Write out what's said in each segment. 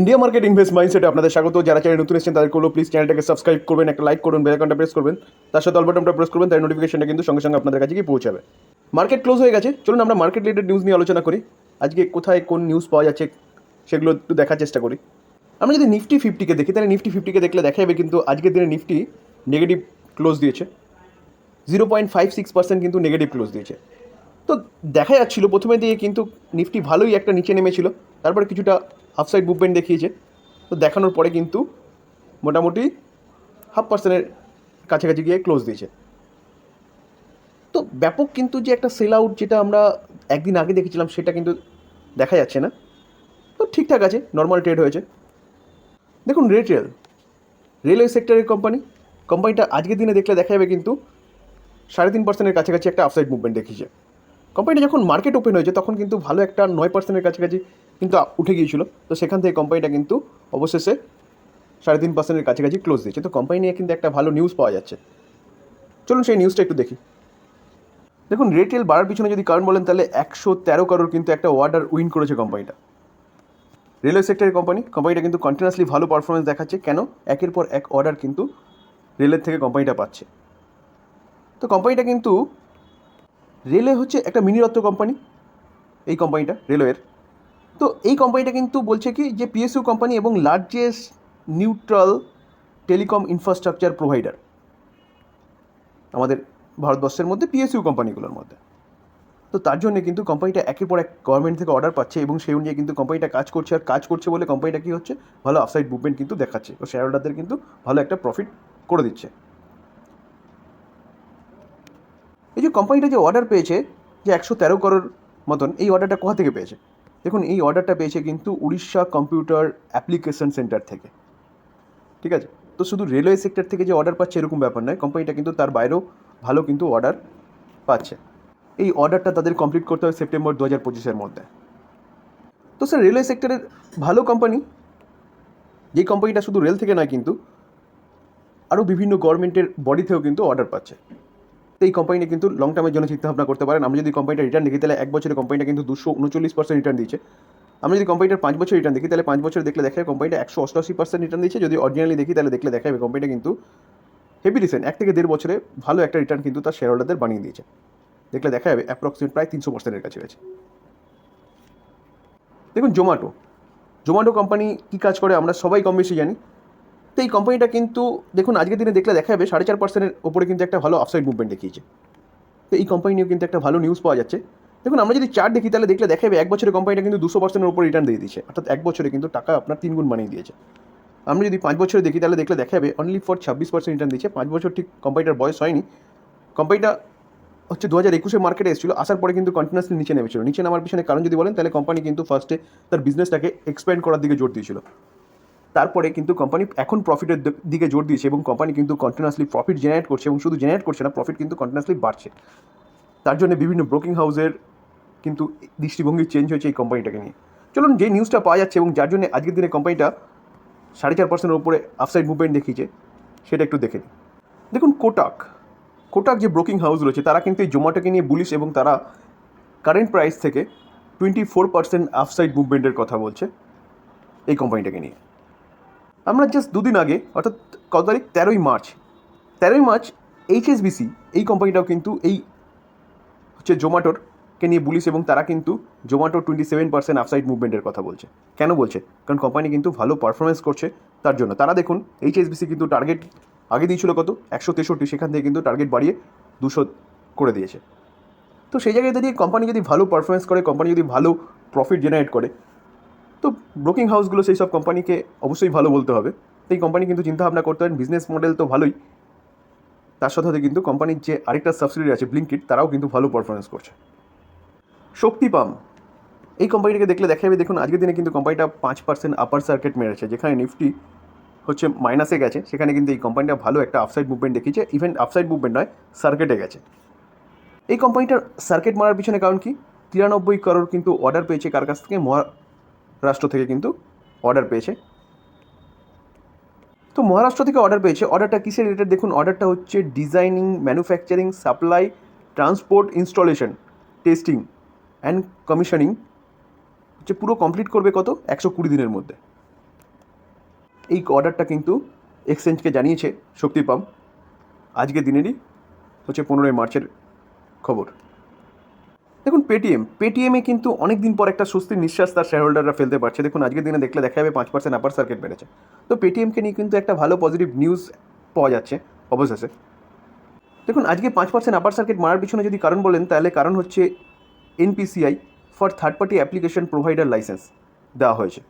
India market invest মাইন্ডসেটে আপনাদের স্বাগত। যারা চ্যানেল নতুন এসেছেন তাদের করল প্লিজ চ্যানেলটাকে সাবস্ক্রাইব করবেন, একটা লাইক করুন বেল আইকনটা প্রেস করবেন। তার সাথে অল বাটনটা প্রেস করবেন তার নোটিফিকেশনটা কিন্তু সঙ্গে সঙ্গে আপনাদের কাছে গিয়ে পৌঁছাবে। মার্কেট ক্লোজ হয়ে গেছে। চলুন আমরা মার্কেট রিলেটেড নিউজ নিয়ে আলোচনা করি। আজকে কোথায় কোন নিউজ পাওয়া যাচ্ছে, সেগুলো একটু দেখার চেষ্টা করি। আমরা যদি নিফটি ফিফটিকে দেখি, তাহলে নিফটি ফিফটিকে দেখলে দেখা যাবে কিন্তু আজকের দিনে নিফটি নেগেটিভ ক্লোজ দিয়েছে। Zero point five six percent কিন্তু নেগেটিভ ক্লোজ দিয়েছে। তো দেখা যাচ্ছিল, প্রথমে দিয়ে কিন্তু নিফটি ভালোই একটা নিচে নেমেছিল। তারপরে কিছুটা আফসাইড মুভমেন্ট দেখিয়েছে। তো দেখানোর পরে কিন্তু মোটামুটি হাফ পার্সেন্টের কাছাকাছি গিয়ে ক্লোজ দিয়েছে। তো ব্যাপক কিন্তু যে একটা সেল আউট যেটা আমরা একদিন আগে দেখেছিলাম, সেটা কিন্তু দেখা যাচ্ছে না। তো ঠিকঠাক আছে নর্মাল ট্রেড হয়েছে। দেখুন রেটেল রেলওয়ে সেক্টরের কোম্পানি কোম্পানিটা আজকের দিনে দেখলে দেখা যাবে কিন্তু সাড়ে তিন পার্সেন্টের কাছাকাছি একটা আফসাইড মুভমেন্ট দেখিয়েছে। কোম্পানিটা যখন মার্কেট ওপেন হয়েছে, তখন কিন্তু ভালো একটা নয় পার্সেন্টের কাছাকাছি কিন্তু উঠে গিয়েছিল। তো সেখান থেকে কোম্পানিটা কিন্তু অবশেষে সাড়ে তিন পার্সেন্টের কাছাকাছি ক্লোজ দিয়েছে। তো কোম্পানি নিয়ে কিন্তু একটা ভালো নিউজ পাওয়া যাচ্ছে। চলুন সেই নিউজটা একটু দেখি। দেখুন রেটেল বাড়ার পিছনে যদি কারণ বলেন, তাহলে একশো তেরো কারোর কিন্তু একটা অর্ডার উইন করেছে কোম্পানিটা রেলওয়ে সেক্টরের কোম্পানি কোম্পানিটা কিন্তু কন্টিনিউসলি ভালো পারফরমেন্স দেখাচ্ছে। কেন? একের পর এক অর্ডার কিন্তু রেলের থেকে কোম্পানিটা পাচ্ছে। তো কোম্পানিটা কিন্তু রেলওয়ে হচ্ছে একটা মিনিরত্ন কোম্পানি এই কোম্পানিটা রেলওয়ের তো এই কোম্পানিটা কিন্তু বলছে কি যে পিএসইউ কোম্পানি এবং largest neutral telecom infrastructure provider আমাদের ভারতবর্ষের মধ্যে পিএসইউ কোম্পানিগুলোর মধ্যে। তো তার জন্য কিন্তু কোম্পানিটা একের পর এক গভর্নমেন্ট থেকে অর্ডার পাচ্ছে এবং সেই অনুযায়ী কিন্তু কোম্পানিটা কাজ করছে। আর কাজ করছে বলে কোম্পানিটা কী হচ্ছে? ভালো আফসাইড মুভমেন্ট কিন্তু দেখাচ্ছে তো শেয়ার হোল্ডারদের কিন্তু ভালো একটা প্রফিট করে দিচ্ছে। এই যে কোম্পানিটা যে অর্ডার পেয়েছে যে একশো তেরো করোর মতন, এই অর্ডারটা কোথা থেকে পেয়েছে? দেখুন, এই অর্ডারটা পেয়েছে কিন্তু উড়িষ্যা কম্পিউটার অ্যাপ্লিকেশন সেন্টার থেকে। ঠিক আছে? তো শুধু রেলওয়ে সেক্টর থেকে যে অর্ডার পাচ্ছে এরকম ব্যাপার নয়। কোম্পানিটা কিন্তু তার বাইরেও ভালো কিন্তু অর্ডার পাচ্ছে। এই অর্ডারটা তাদের কমপ্লিট করতে হবে সেপ্টেম্বর দু হাজার পঁচিশের মধ্যে। তো স্যার রেলওয়ে সেক্টরের ভালো কোম্পানি যে কোম্পানিটা শুধু রেল থেকে নয় কিন্তু আরও বিভিন্ন গভর্নমেন্টের বডি থেকেও কিন্তু অর্ডার পাচ্ছে। এই কোম্পানি কিন্তু লং টার্মের জন্য চিন্তাভাবনা করতে পারেন। আমি যদি কোম্পানিটা রিটার্ন দেখি, তাহলে এক বছরে কোম্পানিটা কিন্তু দুশো উনচল্লিশ পার্সেন্ট রিটার্ন দিয়েছে। আমি যদি কোম্পানিটার পাঁচ বছর রিটার্ন দেখি, তাহলে পাঁচ বছর দেখলে দেখা কোম্পানিটা একশো অষ্টআশি পার্সেন্ট রিটার্ন দিয়েছে। যদি অরিজিনালি দেখি, তাহলে দেখলে দেখা কোম্পানিটা কিন্তু হেভি রিসেন্ট এক থেকে দেড় বছরে ভালো একটা রিটার্ন কিন্তু তার শেয়ার হোল্ডারদের বানিয়ে দিয়েছে। দেখলে দেখা যাবে অ্যাপ্রক্সিমেট প্রায় তিনশো পার্সেন্টের কাছে রয়েছে দেখুন জোম্যাটো জোম্যাটো কোম্পানি কী কাজ করে, আমরা সবাই কম বেশি জানি। তো এই কোম্পানিটা কিন্তু, দেখুন, আজকের দিনে দেখলে দেখা যাবে সাড়ে চার পার্সেন্টের ওপরে কিন্তু একটা ভালো আফসাইড মুভমেন্ট দেখিয়েছে। তো এই কোম্পানি নিয়েও কিন্তু একটা ভালো নিউজ পাওয়া যাচ্ছে। দেখুন, আমরা যদি চার্ট দেখি, তাহলে দেখলে দেখা যাবে এক বছরে কোম্পানিটা কিন্তু দুশো পার্সেন্টের উপর রিটার্ন দিয়ে দিয়েছে। অর্থাৎ এক বছরে কিন্তু টাকা আপনার তিন গুণ বানিয়ে দিয়েছে। আমরা যদি পাঁচ বছরে দেখি, তাহলে দেখলে দেখা যাবে অনলি ফর ছাব্বিশ পার্সেন্ট রিটার্ন দিচ্ছে পাঁচ বছর ঠিক কোম্পানিটার বয়স হয়নি। কোম্পানিটা হচ্ছে দু হাজার একুশে মার্কেটে এসেছিল। আসার পরে কিন্তু কন্টিনিউসলি নিচে নেমেছিল। নিচে নামার পিছনে কারণ যদি বলেন, তাহলে কোম্পানি কিন্তু ফার্স্টে তার বিজনেসটাকে এক্সপ্যান্ড করার দিকে জোর দিয়েছিল। তারপরে কিন্তু কোম্পানি এখন প্রফিটের দিকে জোর দিয়েছে এবং কোম্পানি কিন্তু কন্টিনিউসলি প্রফিট জেনারেট করছে এবং শুধু জেনারেট করছে না প্রফিট কিন্তু কন্টিনিউসলি বাড়ছে। তার জন্য বিভিন্ন ব্রোকিং হাউসের কিন্তু দৃষ্টিভঙ্গি চেঞ্জ হয়েছে এই কোম্পানিটাকে নিয়ে। চলুন যে নিউজটা পাওয়া যাচ্ছে এবং যার জন্য আজকের দিনে কোম্পানিটা সাড়ে চার পার্সেন্টের উপরে আফসাইড মুভমেন্ট দেখিয়েছে, সেটা একটু দেখে নিই। দেখুন কোটাক কোটাক যে ব্রোকিং হাউস রয়েছে, তারা কিন্তু এই জোম্যাটোকে নিয়ে বুলিশ এবং তারা কারেন্ট প্রাইস থেকে টোয়েন্টি ফোর পার্সেন্ট আফসাইড মুভমেন্টের কথা বলছে এই কোম্পানিটাকে নিয়ে। আমরা জাস্ট দুদিন আগে, অর্থাৎ কত তারিখ? তেরোই মার্চ। তেরোই মার্চ এইচএসবিসি এই কোম্পানিটাও কিন্তু এই হচ্ছে জোম্যাটোর কে নিয়ে বুলিশ এবং তারা কিন্তু Zomato twenty seven percent upside মুভমেন্টের কথা বলছে। কেন বলছে? কারণ কোম্পানি কিন্তু ভালো পারফরমেন্স করছে তার জন্য। তারা দেখুন এইচএসবিসি কিন্তু টার্গেট আগে দিয়েছিল কত? একশো তেষট্টি, সেখান থেকে কিন্তু টার্গেট বাড়িয়ে দুশো করে দিয়েছে। তো সেই জায়গায় দাঁড়িয়ে কোম্পানি যদি ভালো পারফরমেন্স করে কোম্পানি যদি ভালো প্রফিট জেনারেট করে তো ব্রোকিং হাউসগুলো সেই সব কোম্পানিকে অবশ্যই ভালো বলতে হবে। এই কোম্পানি কিন্তু চিন্তাভাবনা করতে পারেন বিজনেস মডেল তো ভালোই। তার সাথে সাথে কিন্তু কোম্পানির যে আরেকটা সাবসিডি আছে ব্লিঙ্কিট তারাও কিন্তু ভালো পারফরমেন্স করছে। শক্তি পাম এই কোম্পানিটাকে দেখলে দেখা যাবে দেখুন, আজকের দিনে কিন্তু কোম্পানিটা পাঁচ পার্সেন্ট আপার সার্কিট মেরেছে, যেখানে নিফটি হচ্ছে মাইনাসে গেছে। সেখানে কিন্তু এই কোম্পানিটা ভালো একটা আফসাইড মুভমেন্ট দেখিয়েছে। ইভেন আফসাইড মুভমেন্ট নয় সার্কিটে গেছে। এই কোম্পানিটার সার্কিট মারার পিছনে কারণ কি? তিরানব্বই করোড় কিন্তু অর্ডার পেয়েছে কার কাছ থেকে? মহারাষ্ট্র থেকে কিন্তু অর্ডার পেয়েছে। তো মহারাষ্ট্র থেকে অর্ডার পেয়েছে। অর্ডারটা কিসের রিলেটেড দেখুন অর্ডারটা হচ্ছে designing manufacturing supply transport installation testing and commissioning হচ্ছে পুরো কমপ্লিট করবে কত? একশো কুড়ি দিনের মধ্যে। এই অর্ডারটা কিন্তু এক্সচেঞ্জকে জানিয়েছে শক্তি পাম্প আজকে দিনেরই হচ্ছে পনেরোই মার্চের খবর। দেখুন পেটিএম পেটিএমে কিন্তু অনেক দিন পর একটা স্বস্তির নিঃশ্বাস তার শেয়ার হোল্ডাররা ফেলতে পারছে। দেখুন, আজকের দিনে দেখলে দেখা যাবে পাঁচ পার্সেন্ট আপার সার্কিট বেড়েছে। তো পেটিএমকে নিয়ে কিন্তু একটা ভালো পজিটিভ নিউজ পাওয়া যাচ্ছে, অবশেষে। দেখুন, আজকে পাঁচ পার্সেন্ট আপার সার্কিট মারার পিছনে যদি কারণ বলেন, তাহলে কারণ হচ্ছে NPCI for third party application provider licence দেওয়া হয়েছে।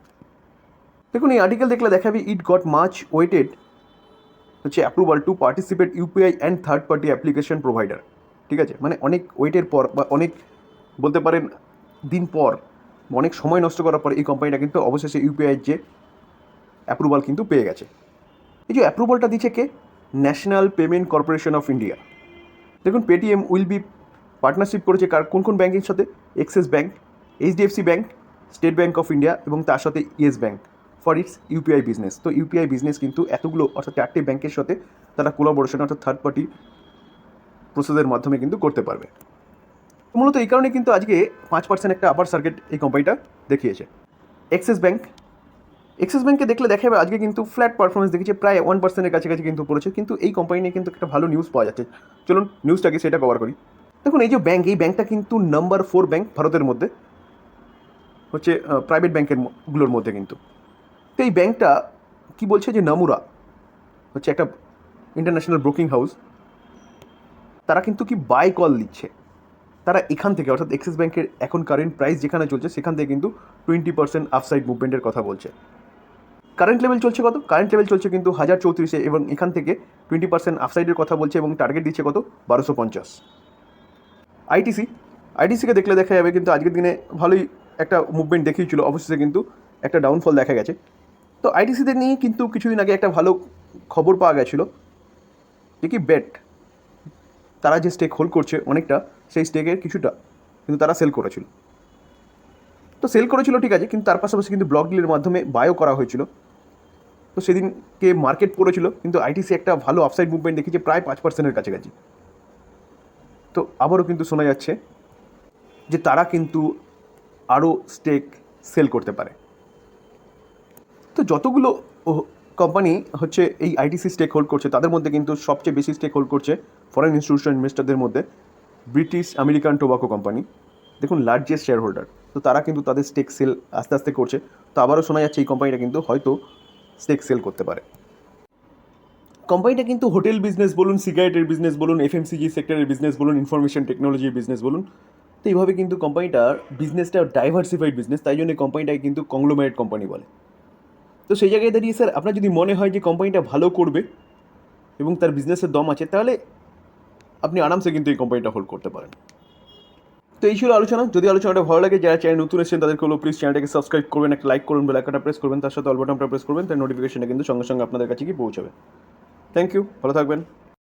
দেখুন, এই আর্টিকেল দেখলে দেখাবে ইট গট মাচ ওয়েটেড হচ্ছে approval to participate UPI and third party application provider ঠিক আছে? মানে অনেক ওয়েটের পর বা অনেক বলতে পারেন, দিন পর, অনেক সময় নষ্ট করার পর এই কোম্পানিটা কিন্তু অবশেষে ইউপিআইয়ের যে অ্যাপ্রুভাল কিন্তু পেয়ে গেছে। এই যে অ্যাপ্রুভালটা দিচ্ছে কে? National Payment Corporation of India দেখুন পেটিএম উইল বি পার্টনারশিপ করেছে কার? কোন কোন ব্যাঙ্কের সাথে? Axis Bank HDFC Bank State Bank of India এবং তার সাথে Yes Bank for its UPI business তো ইউপিআই বিজনেস কিন্তু এতগুলো, অর্থাৎ চারটে ব্যাঙ্কের সাথে তারা কোলাবোরেশন অর্থাৎ থার্ড পার্টি প্রসেসের মাধ্যমে কিন্তু করতে পারবে। মূলত এই কারণে কিন্তু আজকে পাঁচ পার্সেন্ট একটা আপার সার্কিট এই কোম্পানিটা দেখিয়েছে। এক্সিস ব্যাঙ্ক এক্সিস ব্যাঙ্কে দেখলে দেখা যাবে আজকে কিন্তু ফ্ল্যাট পারফরমেন্স দেখেছে প্রায় ওয়ান পার্সেন্টের কাছাকাছি কিন্তু পড়েছে, কিন্তু এই কোম্পানি নিয়ে কিন্তু একটা ভালো নিউজ পাওয়া যাচ্ছে। চলুন নিউজটাকে সেটা কভার করি। দেখুন, এই যে ব্যাঙ্ক এই ব্যাঙ্কটা কিন্তু নাম্বার ফোর ব্যাঙ্ক ভারতের মধ্যে, হচ্ছে প্রাইভেট ব্যাঙ্কেরগুলোর মধ্যে কিন্তু। তো এই ব্যাঙ্কটা কি বলছে যে নামুরা, হচ্ছে একটা ইন্টারন্যাশনাল ব্রোকিং হাউস তারা কিন্তু কি বাই কল দিচ্ছে। তারা এখান থেকে, অর্থাৎ এক্সিস ব্যাংকের এখন কারেন্ট প্রাইস যেখানে চলছে, সেখান থেকে কিন্তু টোয়েন্টি পার্সেন্ট আপসাইড মুভমেন্টের কথা বলছে। কারেন্ট লেভেল চলছে কত? কারেন্ট লেভেল চলছে কিন্তু হাজার চৌত্রিশে এবং এখান থেকে টোয়েন্টি পার্সেন্ট আপসাইডের কথা বলছে এবং টার্গেট দিচ্ছে কত? বারোশো পঞ্চাশ। আইটিসি আইটিসিকে দেখলে দেখা যাবে কিন্তু আজকের দিনে ভালোই একটা মুভমেন্ট দেখিয়েছিল। অবশেষে কিন্তু একটা ডাউনফল দেখা গেছে। তো আইটিসিদের নিয়ে কিন্তু কিছুদিন আগে একটা ভালো খবর পাওয়া গেছিল। যে কি বেট তারা যে স্টেক হোল্ড করছে অনেকটা সেই স্টেকের কিছুটা কিন্তু তারা সেল করেছিল। তো সেল করেছিল ঠিক আছে, কিন্তু তার পাশাপাশি কিন্তু ব্লক ডিলের মাধ্যমে বায়ও করা হয়েছিল। তো সেদিনকে মার্কেট পড়েছিল, কিন্তু আইটিসি একটা ভালো আপসাইড মুভমেন্ট দেখেছে প্রায় পাঁচ পার্সেন্টের কাছাকাছি। তো আবারও কিন্তু শোনা যাচ্ছে যে তারা কিন্তু আরও স্টেক সেল করতে পারে। তো যতগুলো কোম্পানি হচ্ছে এই আইটিসি স্টেক হোল্ড করছে, তাদের মধ্যে কিন্তু সবচেয়ে বেশি স্টেক হোল্ড করছে ফরেন ইনস্টিটিউশন ইনভেস্টরদের মধ্যে। ব্রিটিশ আমেরিকান টোবাকো কোম্পানি, দেখুন লার্জেস্ট শেয়ার হোল্ডার তো তারা কিন্তু তাদের স্টেক সেল আস্তে আস্তে করছে, তো আবারও শোনা যাচ্ছে এই কোম্পানিটা কিন্তু হয়তো স্টেক সেল করতে পারে। কোম্পানিটা কিন্তু হোটেল বিজনেস বলুন সিগারেটের বিজনেস বলুন এফএমসিজি সেক্টরের বিজনেস বলুন ইনফরমেশন টেকনোলজির বিজনেস বলুন, তো এইভাবে কিন্তু কোম্পানিটার বিজনেসটা ডাইভার্সিফাইড বিজনেস তাই জন্য কোম্পানিটাকে কিন্তু কংগ্লোমেরেট কোম্পানি বলে। তো সেই জায়গায় দাঁড়িয়ে স্যার আপনার যদি মনে হয় যে কোম্পানিটা ভালো করবে এবং তার বিজনেসের দম আছে, তাহলে আপনি আরামসে কিন্তু এই কোম্পানিটা হোল্ড করতে পারেন। তো এই ছিল আলোচনা। যদি আলোচনাটা ভালো লাগে, যারা চ্যানেল নতুন এসেছেন, তাদেরকে হলো প্লিজ চ্যানেলটাকে সাবস্ক্রাইব করবেন, একটা লাইক করুন বেল আইকনটা প্রেস করবেন, তার সাথে অল বাটনটা প্রেস করবেন তার নোটিফিকেশনটা কিন্তু সঙ্গে সঙ্গে আপনাদের কাছে গিয়ে পৌঁছাবে। থ্যাংক ইউ ভালো থাকবেন।